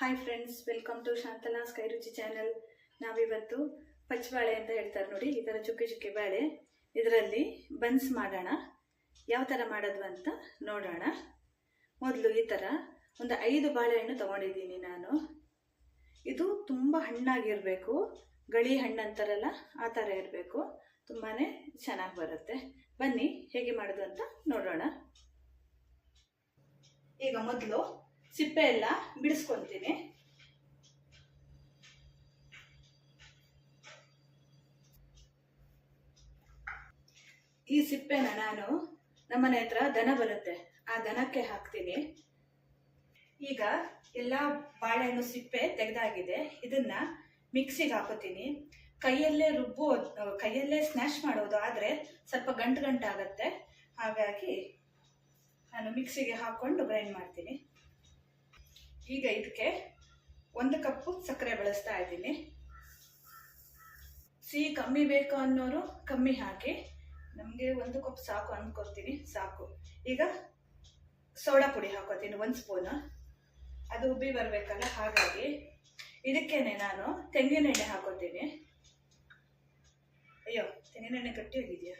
Hi friends welcome to Shantala sky Ruchi channel ನಾವಿವತ್ತು ಪಚ್ಚಬಾಳೆ ಅಂತ ಹೇಳ್ತಾರೆ ನೋಡಿ, ಈ ಥರ ಚುಕ್ಕಿ ಚುಕ್ಕಿ ಬಾಳೆ. ಇದರಲ್ಲಿ ಬನ್ಸ್ ಮಾಡೋಣ. ಯಾವ ಥರ ಮಾಡೋದು ಅಂತ ನೋಡೋಣ. ಮೊದಲು ಈ ಥರ ಒಂದು ಐದು ಬಾಳೆಹಣ್ಣು ತೊಗೊಂಡಿದ್ದೀನಿ ನಾನು. ಇದು ತುಂಬ ಹಣ್ಣಾಗಿರಬೇಕು. ಗಳಿ ಹಣ್ಣು ಅಂತಾರಲ್ಲ, ಆ ಥರ ಇರಬೇಕು. ತುಂಬಾ ಚೆನ್ನಾಗಿ ಬರುತ್ತೆ. ಬನ್ನಿ, ಹೇಗೆ ಮಾಡೋದು ಅಂತ ನೋಡೋಣ. ಈಗ ಮೊದಲು ಸಿಪ್ಪೆ ಎಲ್ಲ ಬಿಡಿಸ್ಕೊಂತೀನಿ. ಈ ಸಿಪ್ಪೆನ ನಾನು ನಮ್ಮನೆ ಹತ್ರ ದನ ಬರುತ್ತೆ. ಆ ದನಕ್ಕೆ ಹಾಕ್ತೀನಿ. ಈಗ ಎಲ್ಲ ಬಾಳೆಹಣ್ಣು ಸಿಪ್ಪೆ ತೆಗೆದಾಗಿದೆ. ಇದನ್ನ ಮಿಕ್ಸಿಗೆ ಹಾಕೋತೀನಿ. ಕೈಯಲ್ಲೇ ರುಬ್ಬೋದು ಕೈಯಲ್ಲೇ ಸ್ನ್ಯಾಶ್ ಮಾಡೋದು ಆದರೆ ಸ್ವಲ್ಪ ಗಂಟು ಗಂಟಾಗತ್ತೆ. ಹಾಗಾಗಿ ನಾನು ಮಿಕ್ಸಿಗೆ ಹಾಕ್ಕೊಂಡು ಗ್ರೈಂಡ್ ಮಾಡ್ತೀನಿ. ಈಗ ಇದಕ್ಕೆ ಒಂದು ಕಪ್ಪು ಸಕ್ಕರೆ ಬಳಸ್ತಾ ಇದ್ದೀನಿ. ಸಿಹಿ ಕಮ್ಮಿ ಬೇಕು ಅನ್ನೋರು ಕಮ್ಮಿ ಹಾಕಿ ನಮಗೆ ಒಂದು ಕಪ್ ಸಾಕು ಅಂದ್ಕೊತೀನಿ ಸಾಕು. ಈಗ ಸೋಡಾ ಪುಡಿ ಹಾಕೋತೀನಿ ಒಂದು ಸ್ಪೂನು. ಅದು ಉಬ್ಬಿ ಬರಬೇಕಲ್ಲ ಹಾಗಾಗಿ. ಇದಕ್ಕೇನೆ ನಾನು ತೆಂಗಿನೆಣ್ಣೆ ಹಾಕೋತೀನಿ ಅಯ್ಯೋ ತೆಂಗಿನೆಣ್ಣೆ ಗಟ್ಟಿಯಾಗಿದೆಯಾ?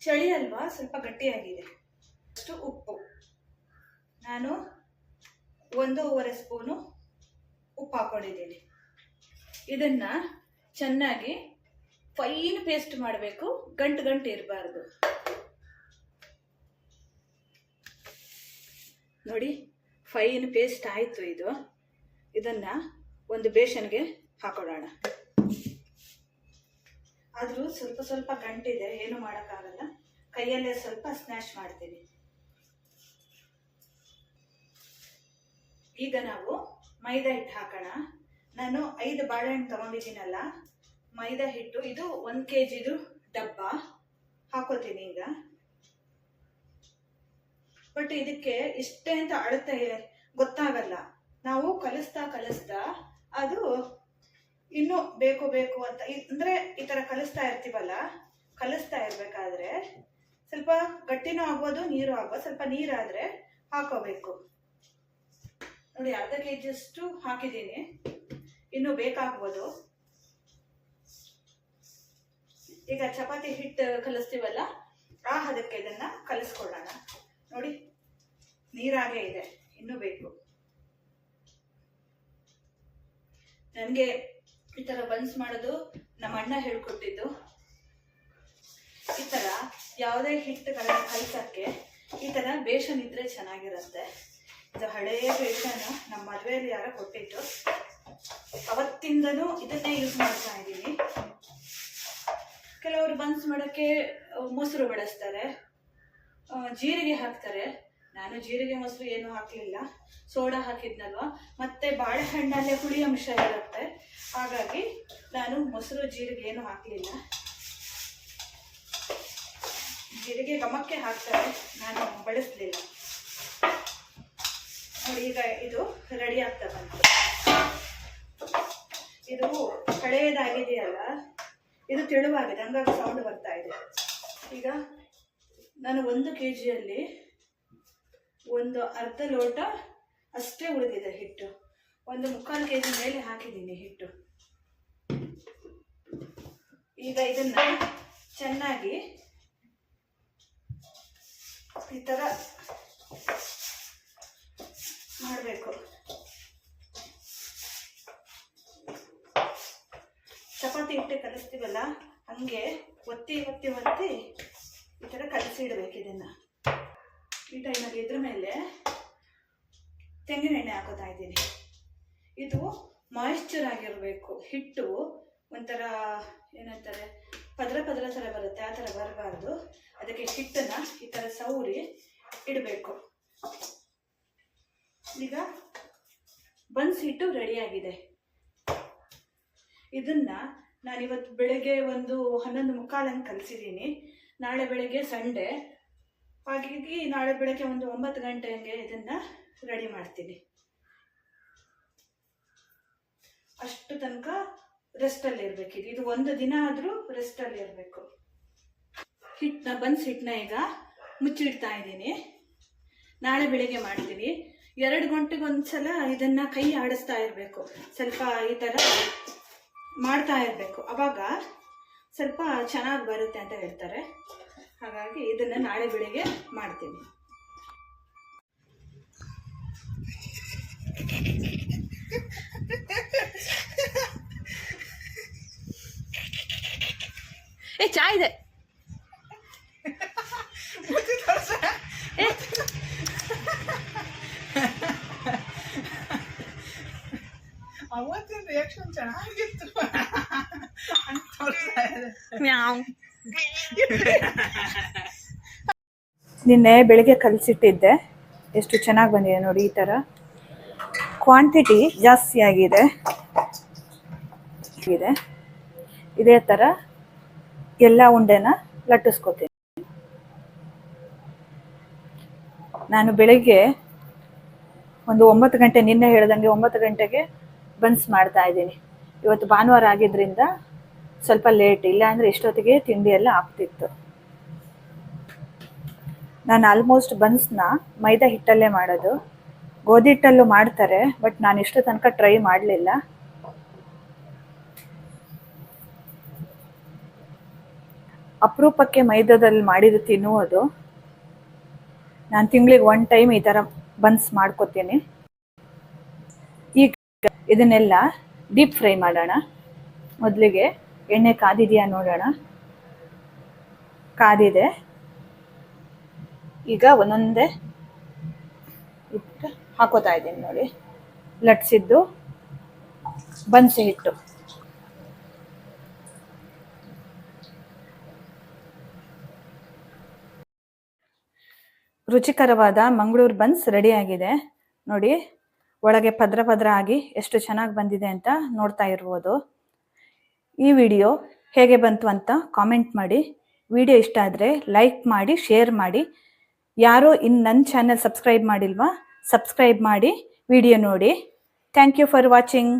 ಚಳಿ ಅಲ್ವಾ? ಸ್ವಲ್ಪ ಗಟ್ಟಿಯಾಗಿದೆ. ಅಷ್ಟು ಉಪ್ಪು. ನಾನು ಒಂದೂವರೆ ಸ್ಪೂನು ಉಪ್ಪು ಹಾಕೊಂಡಿದ್ದೀನಿ. ಇದನ್ನ ಚೆನ್ನಾಗಿ ಫೈನ್ ಪೇಸ್ಟ್ ಮಾಡಬೇಕು, ಗಂಟು ಗಂಟು ಇರಬಾರ್ದು. ನೋಡಿ, ಫೈನ್ ಪೇಸ್ಟ್ ಆಯಿತು ಇದು. ಇದನ್ನ ಒಂದು ಬೇಷನ್ಗೆ ಹಾಕೊಳ್ಳೋಣ ಆದರೂ ಸ್ವಲ್ಪ ಸ್ವಲ್ಪ ಗಂಟಿದೆ, ಏನು ಮಾಡೋಕ್ಕಾಗಲ್ಲ. ಕೈಯಲ್ಲೇ ಸ್ವಲ್ಪ ಸ್ನ್ಯಾಶ್ ಮಾಡ್ತೀನಿ. ಈಗ ನಾವು ಮೈದಾ ಹಿಟ್ಟು ಹಾಕೋಣ. ನಾನು ಐದು ಬಾಳೆಹಣ್ಣು ತಗೊಂಡಿದ್ದೀನಲ್ಲ, ಮೈದಾ ಹಿಟ್ಟು, ಇದು ಒಂದು ಕೆ ಜಿದು ಡಬ್ಬ ಹಾಕೋತೀನಿ ಈಗ. ಬಟ್ ಇದಕ್ಕೆ ಇಷ್ಟೇ ಅಂತ ಅಳತೆ ಗೊತ್ತಾಗಲ್ಲ. ನಾವು ಕಲಿಸ್ತಾ ಕಲಿಸ್ತಾ ಅದು ಇನ್ನೂ ಬೇಕು ಬೇಕು ಅಂತ ಅಂದ್ರೆ ಈ ತರ ಕಲಿಸ್ತಾ ಇರ್ತೀವಲ್ಲ, ಕಲಿಸ್ತಾ ಇರ್ಬೇಕಾದ್ರೆ ಸ್ವಲ್ಪ ಗಟ್ಟಿನೂ ಆಗ್ಬೋದು, ನೀರು ಆಗ್ಬೋದು, ಸ್ವಲ್ಪ ನೀರಾದ್ರೆ ಹಾಕೋಬೇಕು. ನೋಡಿ, ಅರ್ಧ ಕೆ ಜಿಯಷ್ಟು ಹಾಕಿದ್ದೀನಿ. ಇನ್ನು ಬೇಕಾಗ್ಬೋದು. ಈಗ ಚಪಾತಿ ಹಿಟ್ಟು ಕಲಿಸ್ತೀವಲ್ಲ, ಆ ಹದಕ್ಕೆ ಇದನ್ನ ಕಲಿಸ್ಕೊಳ್ಳೋಣ. ನೋಡಿ, ನೀರಾಗೆ ಇದೆ, ಇನ್ನೂ ಬೇಕು. ನನಗೆ ಈ ಥರ ಬನ್ಸ್ ಮಾಡೋದು ನಮ್ಮ ಅಣ್ಣ ಹೇಳ್ಕೊಟ್ಟಿದ್ದು. ಈ ಥರ ಯಾವುದೇ ಹಿಟ್ಟುಗಳನ್ನ ಕಲಿಸೋಕ್ಕೆ ಈ ಥರ ಬೇಷನ್ ಇದ್ರೆ ಚೆನ್ನಾಗಿರುತ್ತೆ. ಇದು ಹಳೆಯ ಫೇಷನ್ ನಮ್ಮ ಮದುವೆಯಲ್ಲಿ ಯಾರೋ ಕೊಟ್ಟಿದ್ದು. ಅವತ್ತಿಂದನೂ ಇದನ್ನೇ ಯೂಸ್ ಮಾಡ್ತಾ ಇದ್ದೀನಿ. ಕೆಲವರು ಬನ್ಸ್ ಮಾಡೋಕ್ಕೆ ಮೊಸರು ಬಳಸ್ತಾರೆ. ಜೀರಿಗೆ ಹಾಕ್ತಾರೆ. ನಾನು ಜೀರಿಗೆ ಮೊಸರು ಏನು ಹಾಕಲಿಲ್ಲ. ಸೋಡಾ ಹಾಕಿದ್ನಲ್ವಾ. ಮತ್ತೆ ಬಾಳೆಹಣ್ಣಲ್ಲೇ ಹುಳಿ ಅಂಶ ಇರುತ್ತೆ. ಹಾಗಾಗಿ ನಾನು ಮೊಸರು, ಜೀರಿಗೆ ಏನು ಹಾಕಲಿಲ್ಲ. ಜೀರಿಗೆ ಗಮಕ್ಕೆ ಹಾಕ್ತಾರೆ. ನಾನು ಬಳಸಲಿಲ್ಲ. ಈಗ ಇದು ರೆಡಿ ಆಗ್ತಾ ಬಂತು. ಇದು ಹಳೆಯದಾಗಿದೆಯಲ್ಲ ಇದು ತೆಳುವಾಗಿದೆ, ಹಂಗಾಗಿ ಸೌಂಡ್ ಬರ್ತಾ ಇದೆ. ಈಗ ನಾನು ಒಂದು ಕೆ ಜಿಯಲ್ಲಿ ಒಂದು ಅರ್ಧ ಲೋಟ ಅಷ್ಟೇ ಉಳಿದಿದೆ ಹಿಟ್ಟು. ಒಂದು ಮುಕ್ಕಾಲು ಕೆ ಜಿ ಮೇಲೆ ಹಾಕಿದ್ದೀನಿ ಹಿಟ್ಟು. ಈಗ ಇದನ್ನ ಚೆನ್ನಾಗಿ ಈ ಥರ ಮಾಡಬೇಕು. ಚಪಾತಿ ಹಿಟ್ಟು ಕಲಿಸ್ತೀವಲ್ಲ, ಹಂಗೆ ಒತ್ತಿ ಒತ್ತಿ ಒತ್ತಿ ಈ ಥರ ಕಲಸಿ ಇಡಬೇಕು ಇದನ್ನು. ಈ ಟೈಮಲ್ಲಿ ಇದ್ರ ಮೇಲೆ ತೆಂಗಿನೆಣ್ಣೆ ಹಾಕೋತಾ ಇದ್ದೀನಿ. ಇದು ಮಾಯಿಶ್ಚರ್ ಆಗಿರಬೇಕು. ಹಿಟ್ಟು ಒಂಥರ ಏನಂತಾರೆ ಪದರ ಪದರ ಥರ ಬರುತ್ತೆ, ಆ ಥರ ಬರಬಾರ್ದು. ಅದಕ್ಕೆ ಹಿಟ್ಟನ್ನು ಈ ಥರ ಸೌರಿ ಇಡಬೇಕು. ಈಗ ಬನ್ಸ್ ಹಿಟ್ಟು ರೆಡಿಯಾಗಿದೆ ಇದನ್ನ ನಾನಿವತ್ತು ಬೆಳಗ್ಗೆ ಒಂದು ಹನ್ನೊಂದು ಮುಕ್ಕಾಲಂಗೆ ಕಲಿಸಿದ್ದೀನಿ ನಾಳೆ ಬೆಳಗ್ಗೆ ಸಂಡೇ. ಹಾಗಾಗಿ ನಾಳೆ ಬೆಳಗ್ಗೆ ಒಂದು ಒಂಬತ್ತು ಗಂಟೆ ಹಂಗೆ ಇದನ್ನ ರೆಡಿ ಮಾಡ್ತೀನಿ. ಅಷ್ಟು ತನಕ ರೆಸ್ಟಲ್ಲಿ ಇರಬೇಕು. ಇದು ಒಂದು ದಿನ ಆದರೂ ರೆಸ್ಟಲ್ಲಿ ಇರಬೇಕು. ಹಿಟ್ಟನ್ನ ಬನ್ಸ್ ಹಿಟ್ಟನ್ನ ಈಗ ಮುಚ್ಚಿಡ್ತಾ ಇದ್ದೀನಿ. ನಾಳೆ ಬೆಳಿಗ್ಗೆ ಮಾಡ್ತೀನಿ. ಎರಡು ಗಂಟೆಗೆ ಒಂದ್ಸಲ ಇದನ್ನ ಕೈ ಆಡಿಸ್ತಾ ಇರಬೇಕು. ಸ್ವಲ್ಪ ಈ ಥರ ಮಾಡ್ತಾ ಇರಬೇಕು. ಅವಾಗ ಸ್ವಲ್ಪ ಚೆನ್ನಾಗಿ ಬರುತ್ತೆ ಅಂತ ಹೇಳ್ತಾರೆ. ಹಾಗಾಗಿ ಇದನ್ನು ನಾಳೆ ಬೆಳಿಗ್ಗೆ ಮಾಡ್ತೀನಿ. ಏ, ಚಾ ಇದೆ ಏ, ಅವತ್ತಿನ ರಿಯಾಕ್ಷನ್ ಚೆನ್ನಾಗಿತ್ತು. ಅಂತ ತೋರಿಸ್ತಾ ಇದೆ. ನಿನ್ನೆ ಬೆಳಿಗ್ಗೆ ಕಲಸಿಟ್ಟಿದ್ದೆ. ಎಷ್ಟು ಚೆನ್ನಾಗಿ ಬಂದಿದೆ ನೋಡಿ ಈ ಥರ ಕ್ವಾಂಟಿಟಿ ಜಾಸ್ತಿ ಆಗಿದೆ. ಇದೆ. ಇದೇ ಥರ ಎಲ್ಲ ಉಂಡೆನ ಲಟ್ಟಿಸ್ಕೊತೀನಿ. ನಾನು ಬೆಳಿಗ್ಗೆ ಒಂದು ಒಂಬತ್ತು ಗಂಟೆ ನಿನ್ನೆ ಹೇಳ್ದಂಗೆ ಒಂಬತ್ತು ಗಂಟೆಗೆ ಬನ್ಸ್ ಮಾಡ್ತಾ ಇದ್ದೀನಿ. ಇವತ್ತು ಭಾನುವಾರ ಆಗಿದ್ದರಿಂದ ಸ್ವಲ್ಪ ಲೇಟ್ ಇಲ್ಲ ಅಂದರೆ ತಿಂಡಿ ಎಲ್ಲ ಆಗ್ತಿತ್ತು. ನಾನು ಆಲ್ಮೋಸ್ಟ್ ಬನ್ಸ್ನ ಮೈದಾ ಹಿಟ್ಟಲ್ಲೇ ಮಾಡೋದು. ಗೋಧಿ ಹಿಟ್ಟಲ್ಲೂ ಮಾಡ್ತಾರೆ ಬಟ್ ನಾನು ಇಷ್ಟು ತನಕ ಟ್ರೈ ಮಾಡಲಿಲ್ಲ. ಅಪರೂಪಕ್ಕೆ ಮೈದಾದಲ್ಲಿ ಮಾಡಿದ್ದು ತಿನ್ನುವುದು. ನಾನು ತಿಂಗಳಿಗೆ ಒನ್ ಟೈಮ್ ಈ ಥರ ಬನ್ಸ್ ಮಾಡ್ಕೊತೀನಿ. ಇದನ್ನೆಲ್ಲ ಡೀಪ್ ಫ್ರೈ ಮಾಡೋಣ. ಮೊದಲಿಗೆ ಎಣ್ಣೆ ಕಾದಿದೆಯಾ ನೋಡೋಣ. ಕಾದಿದೆ. ಈಗ ಒಂದೊಂದೇ ಇಟ್ಟು ಹಾಕೋತಾ ಇದ್ದೀನಿ ನೋಡಿ. ಲಟ್ಸಿದ್ದು ಬನ್ಸಿ ಹಿಟ್ಟು. ರುಚಿಕರವಾದ ಮಂಗಳೂರು ಬನ್ಸ್ ರೆಡಿ ಆಗಿದೆ. ನೋಡಿ ಒಳಗೆ ಪದ್ರ ಪದ್ರ ಆಗಿ ಎಷ್ಟು ಚೆನ್ನಾಗಿ ಬಂದಿದೆ ಅಂತ ನೋಡ್ತಾ ಇರ್ಬೋದು. ಈ ವಿಡಿಯೋ ಹೇಗೆ ಬಂತು ಅಂತ ಕಾಮೆಂಟ್ ಮಾಡಿ. ವಿಡಿಯೋ ಇಷ್ಟ ಆದರೆ ಲೈಕ್ ಮಾಡಿ ಶೇರ್ ಮಾಡಿ. ಯಾರೋ ಇನ್ನು ನನ್ನ ಚಾನೆಲ್ ಸಬ್ಸ್ಕ್ರೈಬ್ ಮಾಡಿಲ್ವಾ ಸಬ್ಸ್ಕ್ರೈಬ್ ಮಾಡಿ ವಿಡಿಯೋ ನೋಡಿ. Thank you for watching